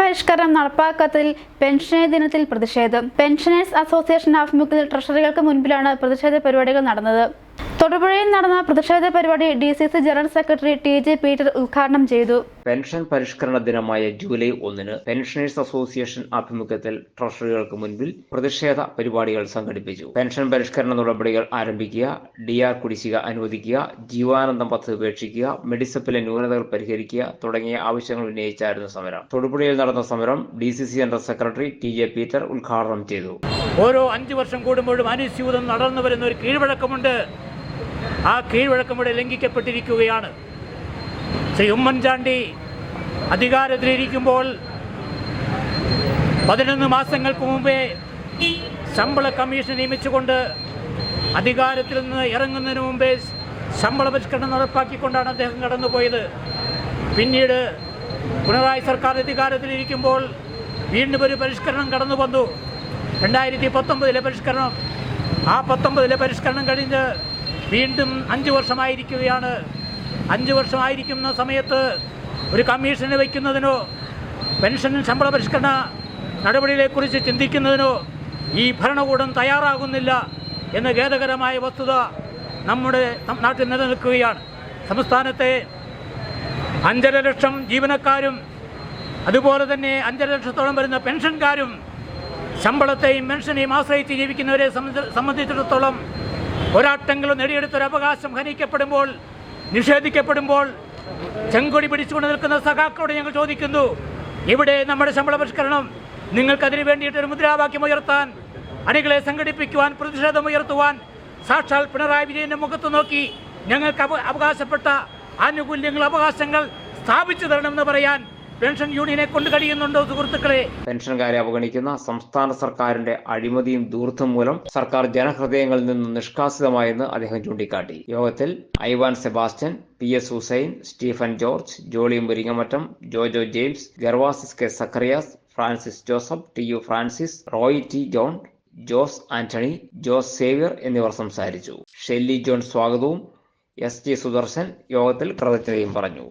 പരിഷ്കരണം നടപ്പാക്കാത്തതിൽ പെൻഷനേ ദിനത്തിൽ പ്രതിഷേധം. പെൻഷനേഴ്സ് അസോസിയേഷൻ ആഭിമുഖ്യത്തിൽ ട്രഷറികൾക്ക് മുൻപിലാണ് പ്രതിഷേധ പരിപാടികൾ നടന്നത്. തൊടുപുഴയിൽ നടന്ന പ്രതിഷേധ പരിപാടി D C C general secretary T J Peter ഉദ്ഘാടനം ചെയ്തു. പെൻഷൻ പരിഷ്കരണ ദിനമായ ജൂലൈ ഒന്നിന് പെൻഷനേഴ്സ് അസോസിയേഷൻ ആഭിമുഖ്യത്തിൽ ട്രഷറികൾക്ക് മുൻപിൽ പ്രതിഷേധ പരിപാടികൾ സംഘടിപ്പിച്ചു. പെൻഷൻ പരിഷ്കരണ നടപടികൾ ആരംഭിക്കുക ഡി ആർ കുടിശ്ശിക അനുവദിക്കുക ജീവാനന്ദം പദ്ധതി ഉപേക്ഷിക്കുക മെഡിസപ്പിലെ ന്യൂനതകൾ പരിഹരിക്കുക തുടങ്ങിയ ആവശ്യങ്ങൾ ഉന്നയിച്ചായിരുന്നു സമരം. തൊടുപുഴയിൽ നടന്ന സമരം D C C general secretary T J Peter ഉദ്ഘാടനം ചെയ്തു. ഓരോ അഞ്ചു വർഷം കൂടുമ്പോഴും അനുസ്യൂതം നടന്നു വരുന്ന ഒരു കീഴ്വഴക്കമുണ്ട്. ആ കീഴ്വഴക്കം ഇവിടെ ലംഘിക്കപ്പെട്ടിരിക്കുകയാണ്. ശ്രീ ഉമ്മൻചാണ്ടി അധികാരത്തിലിരിക്കുമ്പോൾ പതിനൊന്ന് മാസങ്ങൾക്ക് മുമ്പേ ശമ്പള കമ്മീഷൻ നിയമിച്ചുകൊണ്ട് അധികാരത്തിൽ നിന്ന് ഇറങ്ങുന്നതിന് മുമ്പേ ശമ്പള പരിഷ്കരണം നടപ്പാക്കിക്കൊണ്ടാണ് അദ്ദേഹം കടന്നുപോയത്. പിന്നീട് പിണറായി സർക്കാർ അധികാരത്തിലിരിക്കുമ്പോൾ വീണ്ടും ഒരു പരിഷ്കരണം കടന്നു വന്നു രണ്ടായിരത്തി പത്തൊമ്പതിലെ പരിഷ്കരണം. ആ പത്തൊമ്പതിലെ പരിഷ്കരണം കഴിഞ്ഞ് വീണ്ടും അഞ്ച് വർഷമായിരിക്കുകയാണ്. അഞ്ച് വർഷമായിരിക്കുന്ന സമയത്ത് ഒരു കമ്മീഷന് വയ്ക്കുന്നതിനോ പെൻഷൻ ശമ്പള പരിഷ്കരണ നടപടികളെക്കുറിച്ച് ചിന്തിക്കുന്നതിനോ ഈ ഭരണകൂടം തയ്യാറാകുന്നില്ല എന്ന ഖേദകരമായ വസ്തുത നമ്മുടെ നാട്ടിൽ നിലനിൽക്കുകയാണ്. സംസ്ഥാനത്തെ അഞ്ചര ലക്ഷം ജീവനക്കാരും അതുപോലെ തന്നെ അഞ്ചര ലക്ഷത്തോളം വരുന്ന പെൻഷൻകാരും ശമ്പളത്തെയും പെൻഷനെയും ആശ്രയിച്ച് ജീവിക്കുന്നവരെ സംബന്ധിച്ചിടത്തോളം ഒരാട്ടെങ്കിലും നേടിയെടുത്തൊരു അവകാശം ഹനിക്കപ്പെടുമ്പോൾ നിഷേധിക്കപ്പെടുമ്പോൾ ചെങ്കൊടി പിടിച്ചുകൊണ്ട് നിൽക്കുന്ന സഖാക്കളോട് ഞങ്ങൾ ചോദിക്കുന്നു ഇവിടെ നമ്മുടെ ശമ്പള പരിഷ്കരണം നിങ്ങൾക്കതിനു വേണ്ടിയിട്ട് ഒരു മുദ്രാവാക്യം ഉയർത്താൻ അണികളെ സംഘടിപ്പിക്കുവാൻ പ്രതിഷേധം ഉയർത്തുവാൻ സാക്ഷാൽ പിണറായി വിജയന്റെ മുഖത്ത് നോക്കി ഞങ്ങൾക്ക് അവ- അവകാശപ്പെട്ട ആനുകൂല്യങ്ങൾ അവകാശങ്ങൾ സ്ഥാപിച്ചു തരണമെന്ന് പറയാൻ പെൻഷൻ യൂണിയനെ കൊണ്ട് കഴിയുന്നുണ്ടോ സുഹൃത്തുക്കളെ? പെൻഷൻകാരെ അവഗണിക്കുന്ന സംസ്ഥാന സർക്കാരിന്റെ അഴിമതിയും ദൂർത്തും മൂലം സർക്കാർ ജനഹൃദയങ്ങളിൽ നിന്നും നിഷ്കാസിതമായെന്ന് അദ്ദേഹം ചൂണ്ടിക്കാട്ടി. യോഗത്തിൽ Ivan Sebastian P S Hussain Stephen George Jolly Muringamattam Jojo James Gervasis K Zacharias Francis Joseph T U Francis Roy T John Jose Antony Jose Xavier എന്നിവർ സംസാരിച്ചു. ഷെല്ലി ജോൺ സ്വാഗതവും എസ് ജി സുദർശൻ യോഗത്തിൽ കൃതജ്ഞതയും പറഞ്ഞു.